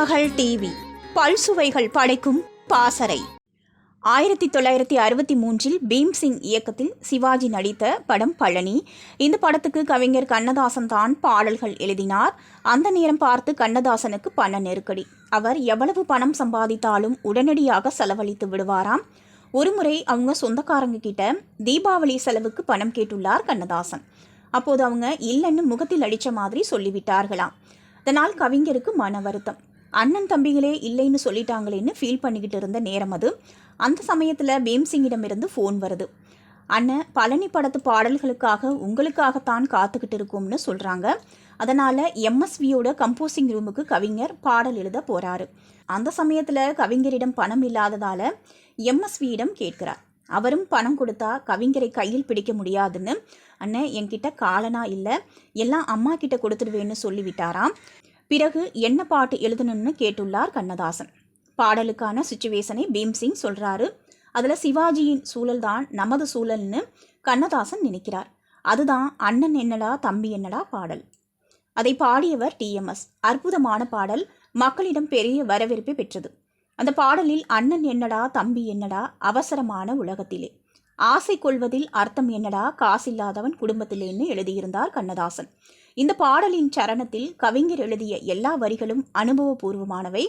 மகள் டிவி. பல்சுவைகள் படைக்கும் பாசறை. ஆயிரத்தி தொள்ளாயிரத்தி அறுபத்தி மூன்றில் பீம்சிங் இயக்கத்தில் சிவாஜி நடித்த படம் பழனி. இந்த படத்துக்கு கவிஞர் கண்ணதாசன் தான் பாடல்கள் எழுதினார். அந்த நேரம் பார்த்து கண்ணதாசனுக்கு பண நெருக்கடி. அவர் எவ்வளவு பணம் சம்பாதித்தாலும் உடனடியாக செலவழித்து விடுவாராம். ஒருமுறை அவங்க சொந்தக்காரங்க கிட்ட தீபாவளி செலவுக்கு பணம் கேட்டுள்ளார் கண்ணதாசன். அப்போது அவங்க இல்லைன்னு முகத்தில் அடித்த மாதிரி சொல்லிவிட்டார்களாம். இதனால் கவிஞருக்கு மன வருத்தம். அண்ணன் தம்பிகளே இல்லைன்னு சொல்லிட்டாங்களேன்னு ஃபீல் பண்ணிக்கிட்டு இருந்த நேரம் அது. அந்த சமயத்தில் பீம்சிங்கிடமிருந்து ஃபோன் வருது. அண்ணன் பழனி படத்து பாடல்களுக்காக உங்களுக்காகத்தான் காத்துக்கிட்டு இருக்கோம்னு சொல்கிறாங்க அதனால் எம்எஸ்வியோட கம்போசிங் ரூமுக்கு கவிஞர் பாடல் எழுத போகிறாரு அந்த சமயத்தில் கவிஞரிடம் பணம் இல்லாததால் எம்எஸ்வியிடம் கேட்கிறார். அவரும் பணம் கொடுத்தா கவிஞரை கையில் பிடிக்க முடியாதுன்னு. அண்ணன் என்கிட்ட காலனா இல்லை. எல்லாம் அம்மா கிட்ட கொடுத்துடுவேன்னு சொல்லிவிட்டாராம். பிறகு என்ன பாட்டு எழுதணும்னு கேட்டுள்ளார் கண்ணதாசன். பாடலுக்கான சுச்சுவேஷனை பீம்சிங் சொல்றாரு. அதில் சிவாஜியின் சூழல் தான் நமது சூழல்னு கண்ணதாசன் நினைக்கிறார். அதுதான் அண்ணன் என்னடா தம்பி என்னடா பாடல். அதை பாடியவர் டிஎம்எஸ் அற்புதமான பாடல். மக்களிடம் பெரிய வரவேற்பை பெற்றது. அந்த பாடலில் அண்ணன் என்னடா தம்பி என்னடா அவசரமான உலகத்திலே. ஆசை கொள்வதில் அர்த்தம் என்னடா காசில்லாதவன் குடும்பத்திலேன்னு எழுதியிருந்தார் கண்ணதாசன். இந்த பாடலின் சரணத்தில் கவிஞர் எழுதிய எல்லா வரிகளும் அனுபவபூர்வமானவை.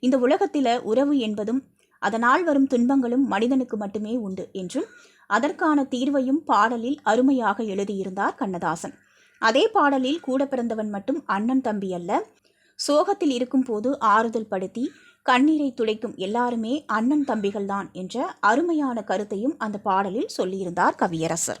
இந்த உலகத்தில உறவு என்பதும் அதனால் வரும் துன்பங்களும் மனிதனுக்கு மட்டுமே உண்டு என்றும் அதற்கான தீர்வையும் பாடலில் அருமையாக எழுதியிருந்தார் கண்ணதாசன். அதே பாடலில் கூட பிறந்தவன் மட்டும் அண்ணன் தம்பி அல்ல. சோகத்தில் இருக்கும் போது ஆறுதல் படுத்தி கண்ணீரை துடைக்கும் எல்லாருமே அண்ணன் தம்பிகள்தான் என்ற அருமையான கருத்தையும் அந்த பாடலில் சொல்லியிருந்தார் கவியரசர்.